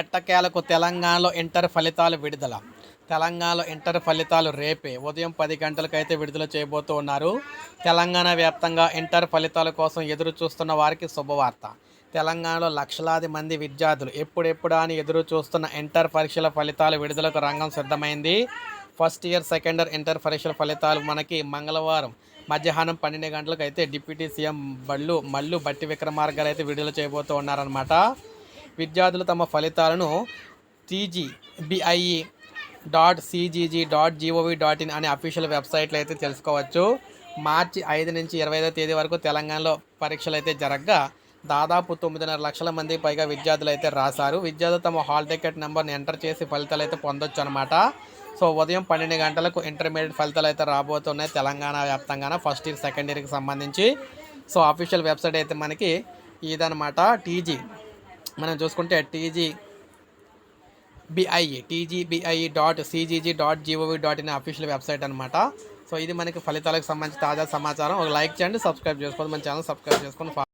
ఎట్టకేలకు తెలంగాణలో ఇంటర్ ఫలితాలు విడుదల. తెలంగాణలో ఇంటర్ ఫలితాలు రేపే. ఉదయం పది గంటలకైతే విడుదల చేయబోతూ ఉన్నారు. తెలంగాణ వ్యాప్తంగా ఇంటర్ ఫలితాల కోసం ఎదురు చూస్తున్న వారికి శుభవార్త. తెలంగాణలో లక్షలాది మంది విద్యార్థులు ఎప్పుడెప్పుడా అని ఎదురు చూస్తున్న ఇంటర్ పరీక్షల ఫలితాలు విడుదలకు రంగం సిద్ధమైంది. First year second year inter పరీక్షల ఫలితాలు మనకి మంగళవారం మధ్యాహ్నం పన్నెండు గంటలకు అయితే డిప్యూటీ సీఎం బళ్ళు మల్లు బట్టి విక్రమార్గారు అయితే విడుదల చేయబోతూ ఉన్నారనమాట విద్యార్థులు తమ ఫలితాలను TG BIE dot CGG dot gov dot in అనే అఫీషియల్ వెబ్సైట్లో అయితే తెలుసుకోవచ్చు. మార్చి ఐదు నుంచి ఇరవై ఐదో తేదీ వరకు తెలంగాణలో పరీక్షలు అయితే జరగగా. దాదాపు తొమ్మిదిన్నర లక్షల మంది పైగా విద్యార్థులు అయితే రాశారు. విద్యార్థులు తమ హాల్ టికెట్ నెంబర్ని ఎంటర్ చేసి ఫలితాలు అయితే పొందొచ్చు అనమాట సో ఉదయం పన్నెండు గంటలకు ఇంటర్మీడియట్ ఫలితాలు అయితే రాబోతున్నాయి తెలంగాణ వ్యాప్తంగా ఫస్ట్ ఇయర్ సెకండ్ ఇయర్కి సంబంధించి. సో అఫీషియల్ వెబ్సైట్ అయితే మనకి ఇదనమాట టీజీ. మనం చూసుకుంటే TG BIE TGBIE dot CGG dot gov dot in official website అనమాట సో ఇది మనకి ఫలితాలకు సంబంధించి తాజా సమాచారం. ఒక లైక్ చేయండి సబ్స్క్రైబ్ చేసుకోండి మన ఛానల్ సబ్స్క్రైబ్ చేసుకొని